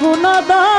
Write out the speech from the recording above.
Gunada